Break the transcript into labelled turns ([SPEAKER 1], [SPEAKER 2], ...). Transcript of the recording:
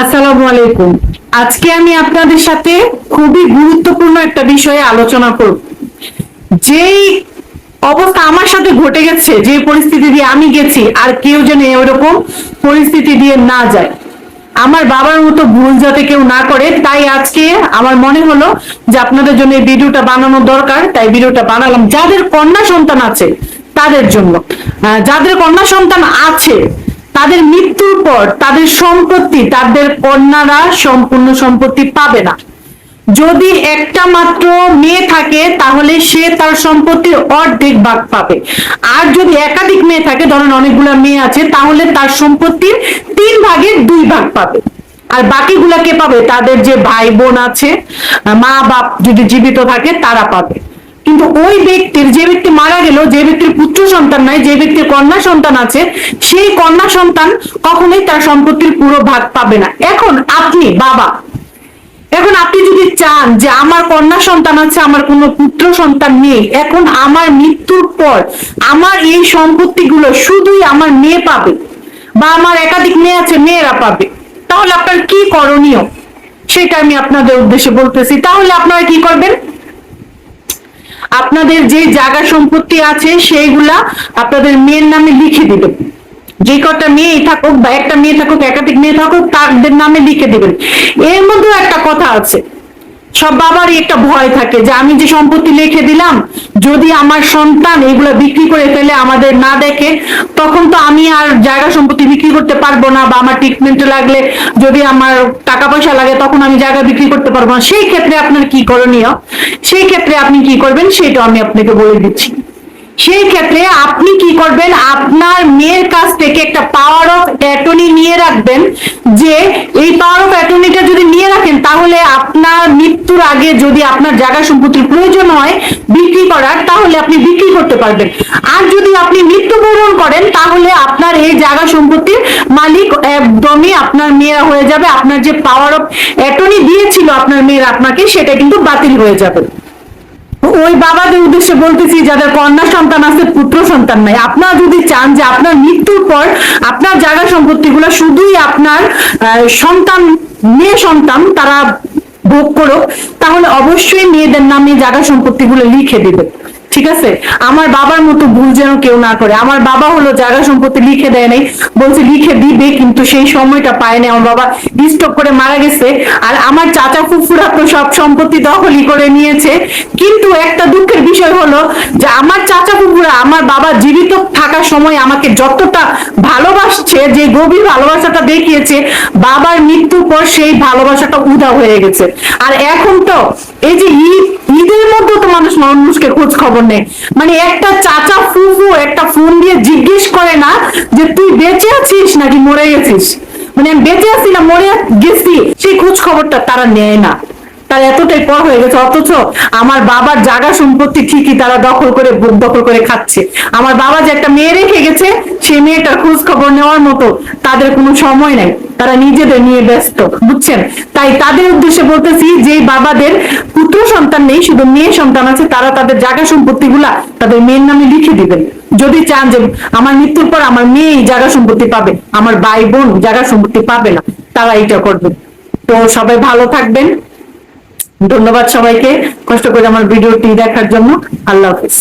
[SPEAKER 1] আসসালামু আলাইকুম। আজকে আমি আপনাদের সাথে খুবই গুরুত্বপূর্ণ একটা বিষয়ে আলোচনা করব। যেই অবস্থা আমার সাথে ঘটে গেছে, যে পরিস্থিতি দিয়ে আমি গেছি, আর কেউ যেন এরকম পরিস্থিতি দিয়ে না যায়। আমার বাবার মতো ভুল যাতে কেউ না করে, তাই আজকে আমার মনে হলো যে আপনাদের জন্য এই ভিডিওটা বানানো দরকার। তাই ভিডিওটা বানালাম যাদের কন্যা সন্তান আছে, তাদের জন্য। যাদের কন্যা সন্তান আছে তাদের মৃত্যুর পর তাদের সম্পত্তি, তাদের কন্যারা সম্পূর্ণ সম্পত্তি পাবে না। যদি একটা মাত্র মেয়ে থাকে, তাহলে সে তার সম্পত্তির অর্ধেক ভাগ পাবে। আর যদি একাধিক মেয়ে থাকে, ধরেন অনেকগুলো মেয়ে আছে, তাহলে তার সম্পত্তির তিন ভাগের দুই ভাগ পাবে। আর বাকিগুলা কে পাবে? তাদের যে ভাই বোন আছে মা বাপ যদি জীবিত থাকে, তারা পাবে। কিন্তু ওই ব্যক্তির, যে ব্যক্তি মারা গেল, যে ব্যক্তির পুত্র সন্তান নাই, যে ব্যক্তির কন্যা সন্তান আছে, সেই কন্যা সন্তান কখনোই তার সম্পত্তির পুরো ভাগ পাবে না। এখন আপনি, বাবা, এখন আপনি যদি চান যে আমার কন্যা সন্তান আছে, আমার কোনো পুত্র সন্তান নেই, এখন আমার মৃত্যুর পর আমার এই সম্পত্তিগুলো শুধুই আমার মেয়ে পাবে বা আমার একাধিক মেয়ে আছে, মেয়েরা পাবে। তাহলে আপনার কি করণীয়? সেটা আমি আপনাদের উদ্দেশ্যে বলতেছি। তাহলে আপনারা কি করবেন? আপনাদের যে জায়গা সম্পত্তি আছে সেইগুলা আপনাদের মেয়ের নামে লিখে দিবেন। যে কটা মেয়ে থাকুক বা একটা মেয়ে থাকুক, একাধিক মেয়ে থাকুক, তাদের নামে লিখে দিবেন। এর মধ্যেও একটা কথা আছে। সব বাবারই একটা ভয় থাকে যে আমি যে সম্পত্তি লিখে দিলাম, যদি আমার সন্তান এগুলো বিক্রি করে ফেলে আমাদের না দেখে, তখন তো আমি আর জায়গা সম্পত্তি বিক্রি করতে পারব না বা আমার ট্রিটমেন্টে লাগলে যদি আমার টাকা পয়সা লাগে, তখন আমি জায়গা বিক্রি করতে পারব না। সেই ক্ষেত্রে আপনার কি করণীয়? সেই ক্ষেত্রে আপনি কি করবেন সেটা আমি আপনাকে বলে দিচ্ছি। সেই ক্ষেত্রে আপনি কি করবেন? আপনার মেয়ের কাছ থেকে একটা পাওয়ার অফ অ্যাটর্নি নিয়ে রাখবেন, যে এই পাওয়ার অফ অ্যাটর্নিটা যদি নিয়ে রাখেন, তাহলে আপনার মৃত্যুর আগে যদি আপনার জায়গা সম্পত্তির প্রয়োজন হয় বিক্রি করার, তাহলে আপনি বিক্রি করতে পারবেন। আর যদি আপনি মৃত্যুবরণ করেন, তাহলে আপনার এই জায়গা সম্পত্তির মালিক একদমই আপনার মেয়েরা হয়ে যাবে। আপনার যে পাওয়ার অফ অ্যাটর্নি দিয়েছিল আপনার মেয়ের আপনাকে, সেটা কিন্তু বাতিল হয়ে যাবে। ওই বাবাদের উদ্দেশ্যে বলতেছি, যাদের কন্যা সন্তান আছে, পুত্র সন্তান নাই। আপনারা যদি চান যে আপনার মৃত্যুর পর আপনার জায়গা সম্পত্তিগুলো শুধুই আপনার সন্তান, মেয়ে সন্তান, তারা ভোগ করো তাহলে অবশ্যই মেয়েদের নামে জায়গা সম্পত্তিগুলো লিখে দিবে। ঠিক আছে? আমার বাবার মতো ভুল যেন কেউ না করে। আমার বাবা হলো জায়গা সম্পত্তি লিখে দেয় নাই। বলছে লিখে দিবে, কিন্তু সেই সময়টা পায় না আমার বাবা ডিস্টার্ব করে মারা গেছে। আর আমার চাচা ফুফুরা তো সব সম্পত্তি দখলই করে নিয়েছে। কিন্তু একটা দুঃখের বিষয় হলো যে আমার চাচা ফুফুরা, আমার বাবা জীবিত থাকার সময় আমাকে যতটা ভালোবাসছে, যে গভীর ভালোবাসাটা দেখিয়েছে, বাবার মৃত্যুর পর সেই ভালোবাসাটা উদা হয়ে গেছে। আর এখন তো এই যে ঈদ ঈদের মধ্যে তো মানুষ মানুষকে খোঁজ খবর নেয়। মানে একটা চাচা ফুফু একটা ফোন দিয়ে জিজ্ঞেস করে না যে, তুই বেঁচে আছিস নাকি মরে গেছিস? মানে আমি বেঁচে আছি না, মরে গেছি, সেই খোঁজ খবরটা তারা নেয় না। তার এতটাই পর হয়ে গেছে, অথচ আমার বাবার জায়গা সম্পত্তি ঠিকই তারা দখল করে বুক দখল করে খাচ্ছে। আমার বাবা যে একটা মেয়ে রেখে গেছে, সেই মেয়েটার খোঁজ খবর নেওয়ার মতো তাদের কোনো সময় নাই। তারা নিজেদের নিয়ে ব্যস্ত, বুঝছেন? তাই তাদের উদ্দেশ্যে বলতেছি যে বাবাদের পুত্র সন্তান নেই, শুধু মেয়ে সন্তান আছে, তারা তাদের জায়গা সম্পত্তি গুলা তাদের মেয়ের নামে লিখে দিবেন। যদি চান যে আমার মৃত্যুর পর আমার মেয়ে জায়গা সম্পত্তি পাবে, আমার ভাই বোন জায়গা সম্পত্তি পাবে না, তারা এটা করবে। তো সবাই ভালো থাকবেন। ধন্যবাদ সবাইকে। কষ্ট করে আমার ভিডিওটি দেখার জন্য আল্লাহ হাফিজ।